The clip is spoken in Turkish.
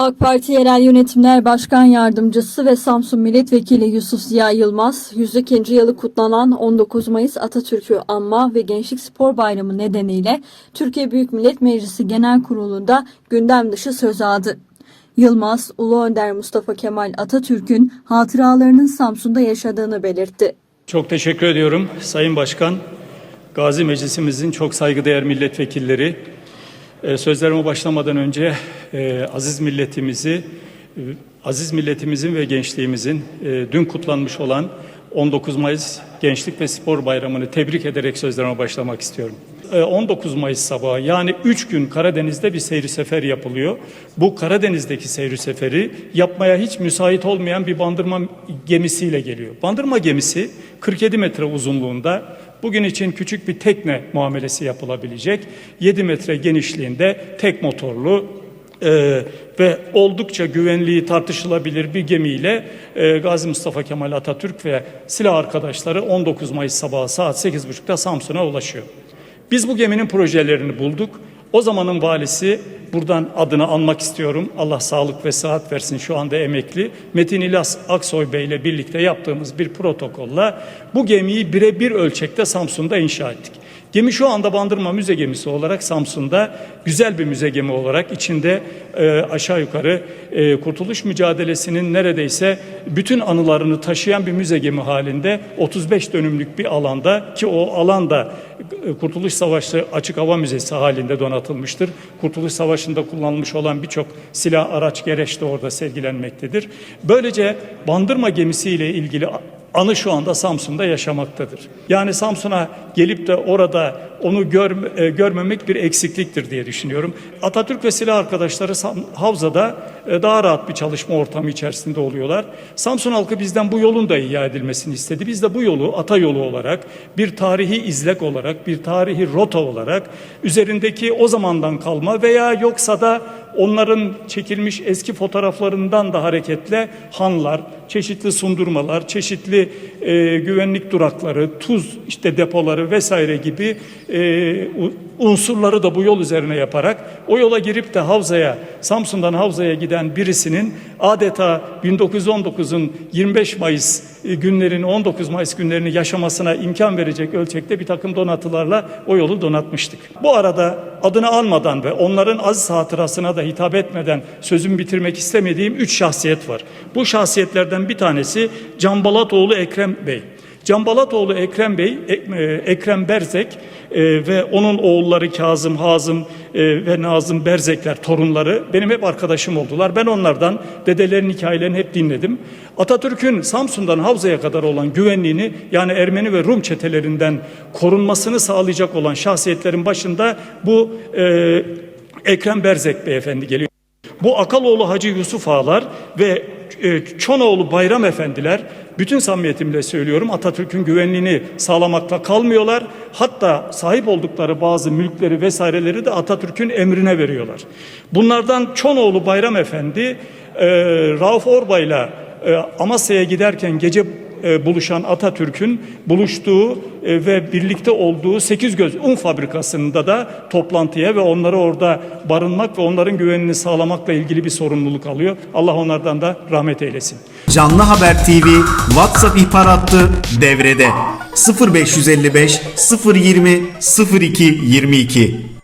AK Parti Yerel Yönetimler Başkan Yardımcısı ve Samsun Milletvekili Yusuf Ziya Yılmaz, 102. yılı kutlanan 19 Mayıs Atatürk'ü anma ve Gençlik Spor Bayramı nedeniyle Türkiye Büyük Millet Meclisi Genel Kurulu'nda gündem dışı söz aldı. Yılmaz, Ulu Önder Mustafa Kemal Atatürk'ün hatıralarının Samsun'da yaşadığını belirtti. Çok teşekkür ediyorum Sayın Başkan. Gazi Meclisimizin çok saygıdeğer milletvekilleri. Ee, Sözlerime başlamadan önce e, aziz milletimizi, e, aziz milletimizin ve gençliğimizin e, dün kutlanmış olan 19 Mayıs Gençlik ve Spor Bayramı'nı tebrik ederek sözlerime başlamak istiyorum. E, 19 Mayıs sabahı yani 3 gün Karadeniz'de bir seyri sefer yapılıyor. Bu Karadeniz'deki seyri seferi yapmaya hiç müsait olmayan bir bandırma gemisiyle geliyor. Bandırma gemisi 47 metre uzunluğunda Bugün için küçük bir tekne muamelesi yapılabilecek 7 metre genişliğinde tek motorlu e, ve oldukça güvenliği tartışılabilir bir gemiyle e, Gazi Mustafa Kemal Atatürk ve silah arkadaşları 19 Mayıs sabahı saat 8.30'da Samsun'a ulaşıyor. Biz bu geminin projelerini bulduk. O zamanın valisi buradan adını anmak istiyorum. Allah sağlık ve sıhhat versin şu anda emekli. Metin İlyas Aksoy Bey ile birlikte yaptığımız bir protokolla bu gemiyi birebir ölçekte Samsun'da inşa ettik. Gemi şu anda Bandırma Müze Gemisi olarak Samsun'da güzel bir müze gemi olarak içinde e, aşağı yukarı e, kurtuluş mücadelesinin neredeyse bütün anılarını taşıyan bir müze gemi halinde 35 dönümlük bir alanda ki o alanda e, Kurtuluş Savaşı Açık Hava Müzesi halinde donatılmıştır. Kurtuluş Savaşı'nda kullanılmış olan birçok silah, araç, gereç de orada sergilenmektedir. Böylece Bandırma gemisiyle ilgili anı şu anda Samsun'da yaşamaktadır. Yani Samsun'a gelip de orada onu gör, e, görmemek bir eksikliktir diye düşünüyorum. Atatürk ve silah arkadaşları Sam- Havza'da e, daha rahat bir çalışma ortamı içerisinde oluyorlar. Samsun halkı bizden bu yolun da ihya edilmesini istedi. Biz de bu yolu ata yolu olarak, bir tarihi izlek olarak, bir tarihi rota olarak üzerindeki o zamandan kalma veya yoksa da onların çekilmiş eski fotoğraflarından da hareketle hanlar, çeşitli sundurmalar, çeşitli e, güvenlik durakları, tuz işte depoları vesaire gibi e, unsurları da bu yol üzerine yaparak o yola girip de Havza'ya, Samsun'dan Havza'ya giden birisinin adeta 1919'un 25 Mayıs e, günlerini, 19 Mayıs günlerini yaşamasına imkan verecek ölçekte bir takım donatılarla o yolu donatmıştık. Bu arada adını almadan ve onların aziz hatırasına da hitap etmeden sözümü bitirmek istemediğim üç şahsiyet var. Bu şahsiyetlerden bir tanesi Can Balatoğlu Ekrem Bey. Can Balatoğlu Ekrem Bey, Ek- e, Ekrem Berzek e, ve onun oğulları Kazım, Hazım e, ve Nazım Berzekler torunları benim hep arkadaşım oldular. Ben onlardan dedelerin hikayelerini hep dinledim. Atatürk'ün Samsun'dan Havza'ya kadar olan güvenliğini yani Ermeni ve Rum çetelerinden korunmasını sağlayacak olan şahsiyetlerin başında bu e, Ekrem Berzek beyefendi geliyor. Bu Akaloğlu Hacı Yusuf Ağalar ve e, Çonoğlu Bayram Efendiler bütün samimiyetimle söylüyorum Atatürk'ün güvenliğini sağlamakla kalmıyorlar. Hatta sahip oldukları bazı mülkleri vesaireleri de Atatürk'ün emrine veriyorlar. Bunlardan Çonoğlu Bayram Efendi e, Rauf Orbay'la e, Amasya'ya giderken gece e, buluşan Atatürk'ün buluştuğu e, ve birlikte olduğu Sekizgöz Un Fabrikası'nda da toplantıya ve onları orada barınmak ve onların güvenini sağlamakla ilgili bir sorumluluk alıyor. Allah onlardan da rahmet eylesin. Canlı Haber TV WhatsApp ihbar hattı devrede 0555 020 02 22